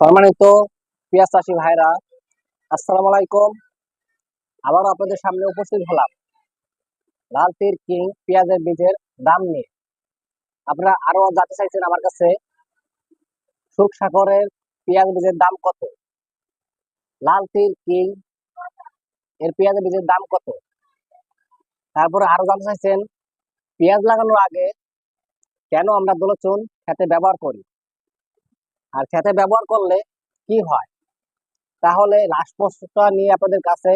সম্মানিত পেঁয়াজ চাষি ভাইরা, আসসালাম আলাইকুম। আবার আপনাদের সামনে উপস্থিত হলাম লাল তীর কিং পেঁয়াজের বীজের দাম নিয়ে। আপনারা আরও জানতে চাইছেন আমার কাছে সুখ সাগরের পেঁয়াজ বীজের দাম কত? লাল তীর কিং এর পেঁয়াজের বীজের দাম কত? তারপরে আরও জানতে চাইছেন, পেঁয়াজ লাগানোর আগে কেন আমরা দোলচুন খেতে ব্যবহার করি? আর খেতে ব্যবহার করলে কি হয়? তাহলে লাস্ট প্রশ্নটা নিয়ে আপনাদের কাছে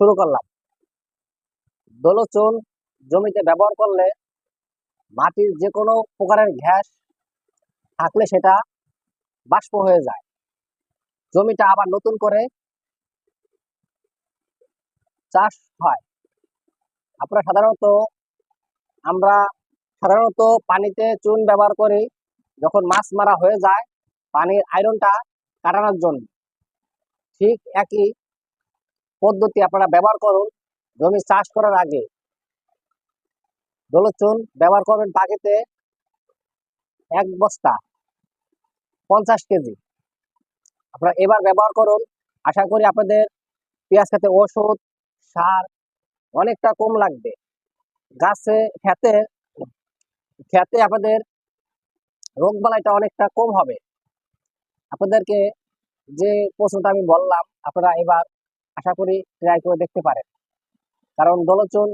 শুরু করলাম। দোলচুন জমিতে ব্যবহার করলে মাটির যে কোনো প্রকারের ঘ্যাস থাকলে সেটা বাষ্প হয়ে যায়। জমিটা আবার নতুন করে চাষ হয়। আমরা সাধারণত আমরা সাধারণত পানিতে চুন ব্যবহার করি। যখন মাছ মারা হয়ে যায়, পানির আয়রনটা কাটানোর জন্য। ঠিক একই পদ্ধতি আপনারা ব্যবহার করুন জমি চাষ করার আগে। দোলচুন ব্যবহার করবেন বাকিতে এক বস্তা, পঞ্চাশ কেজি। আপনারা এবার ব্যবহার করুন। আশা করি আপনাদের পেঁয়াজ খেতে ওষুধ, সার অনেকটা কম লাগবে। গাছে খেতে খেতে আপনাদের রোগ বালাইটা অনেকটা কম হবে। আপনাদেরকে যে প্রশ্নটা আমি বললাম, আপনারা এবার আশা করি ট্রাই করে দেখতে পারেন। কারণ দলচুন,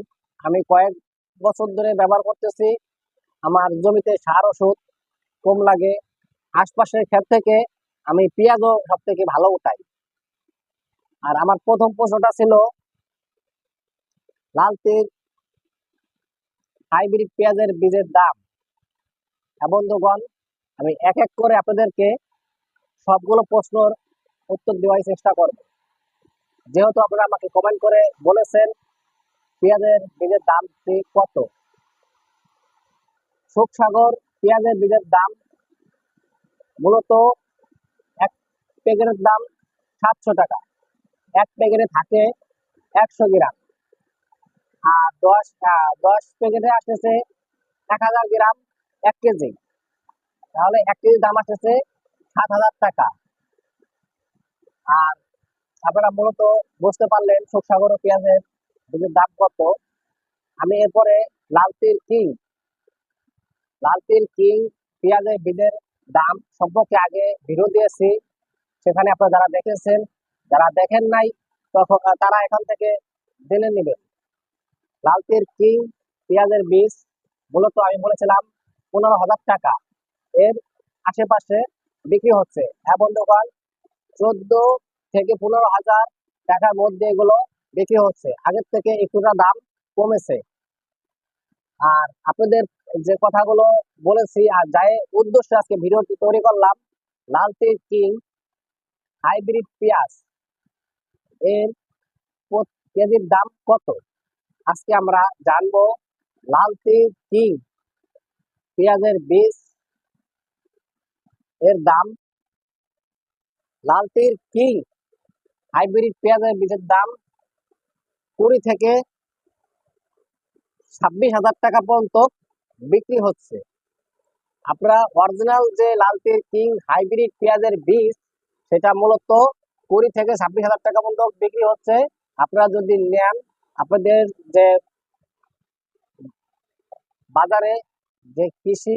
আমি কয়েক বছর ধরে ব্যবহার করতেছি, আমার জমিতে সার ওষুধ কম লাগে, আশপাশের ক্ষেত থেকে আমি পেঁয়াজও সব থেকে ভালো উঠাই। আর আমার প্রথম প্রশ্নটা ছিল লাল তীর হাইব্রিড পেঁয়াজের বীজের দাম? হ্যাঁ বন্ধুগণ, আমি এক এক করে আপনাদেরকে সবগুলো প্রশ্নর উত্তর দেওয়ার চেষ্টা করব। যেহেতু আপনারা আমাকে কমেন্ট করে বলেছেন, পেঁয়াজের বীজের দাম কত? সুখসাগর পেঁয়াজের বীজের দাম মূলত এক প্যাকেটের দাম সাতশো টাকা। এক প্যাকেটে থাকে একশো গ্রাম। আর দশ দশ প্যাকেটে আসতেছে এক হাজার গ্রাম। এক কেজি। তাহলে এক কেজি দাম আসতেছে সাত হাজার টাকা। আর আপনারা মূলত বুঝতে পারলেন সুখসাগর ও পেঁয়াজের দাম কত। আমি এরপরে লাল তিল কিং। লাল তিল কিং পেঁয়াজের বীজের দাম সম্পর্কে আগে ভিডিও দিয়েছি। সেখানে আপনারা যারা দেখেছেন, যারা দেখেন নাই, তখন তারা এখান থেকে জেনে নেবেন। লাল তিল কিং পেঁয়াজের বীজ, মূলত আমি বলেছিলাম পনেরো হাজার টাকা। এর আশেপাশে বিক্রি হচ্ছে। হ্যাঁ দোকান চোদ্দ থেকে পনেরো হাজার টাকার মধ্যে এগুলো বিক্রি হচ্ছে। আগের থেকে একটুটা দাম কমেছে। আর আপনাদের যে কথাগুলো বলেছি আর যাই উদ্দেশ্যে আজকে ভিডিওটি তৈরি করলাম, লাল তীর কিং হাইব্রিড পেঁয়াজ, এর কেজির দাম কত? আজকে আমরা জানব লাল তীর কিং পেঁয়াজের বীজ, এর দাম লাল তীর কিং হাইব্রিড পেঁয়াজের বীজের দাম কুড়ি থেকে ছাব্বিশ হাজার টাকা পর্যন্ত বিক্রি হচ্ছে। আপনারা অরিজিনাল যে লাল তীর কিং হাইব্রিড পেঁয়াজের বীজ, সেটা মূলত কুড়ি থেকে ছাব্বিশ হাজার টাকা পর্যন্ত বিক্রি হচ্ছে। আপনারা যদি নেন, আপনাদের যে বাজারে যে কৃষি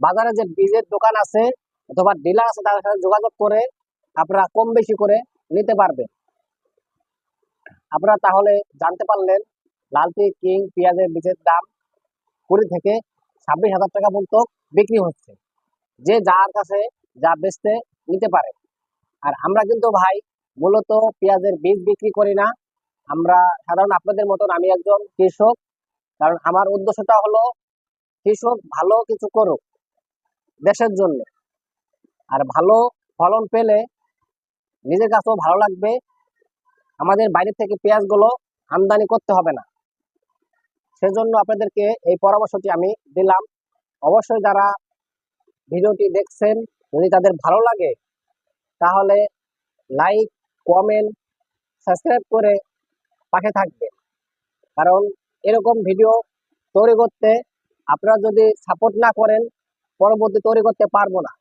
বাজারে যে বীজের দোকান আছে অথবা ডিলার আছে তাদের সাথে যোগাযোগ করে আপনারা কম বেশি করে নিতে পারবেন। আপনারা তাহলে জানতে পারলেন লালতি কিং, পেঁয়াজের বীজের দাম কুড়ি থেকে ছাব্বিশ হাজার টাকা পর্যন্ত বিক্রি হচ্ছে। যে যার কাছে যা বেচতে নিতে পারে। আর আমরা কিন্তু ভাই মূলত পেঁয়াজের বীজ বিক্রি করি না। আমরা সাধারণ আপনাদের মতন আমি একজন কৃষক। কারণ আমার উদ্দেশ্যটা হলো, কৃষক ভালো কিছু করুক দেশের জন্য। আর ভালো ফলন পেলে নিজের কাছেও ভালো লাগবে। আমাদের বাইরে থেকে পেঁয়াজগুলো আমদানি করতে হবে না। সেজন্য আপনাদেরকে এই পরামর্শটি আমি দিলাম। অবশ্যই যারা ভিডিওটি দেখছেন, যদি তাদের ভালো লাগে, তাহলে লাইক, কমেন্ট, সাবস্ক্রাইব করে পাশে থাকবেন। কারণ এরকম ভিডিও তৈরি করতে আপনারা যদি সাপোর্ট না করেন, পরবর্তী তৈরি করতে পারব না।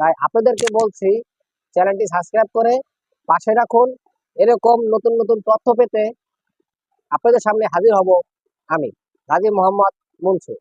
তাই আপনাদেরকে বলছি, চ্যানেলটি সাবস্ক্রাইব করে পাশে রাখুন। এরকম নতুন নতুন তথ্য পেতে আপনাদের সামনে হাজির হব আমি গাজী মোহাম্মদ মুনসুর।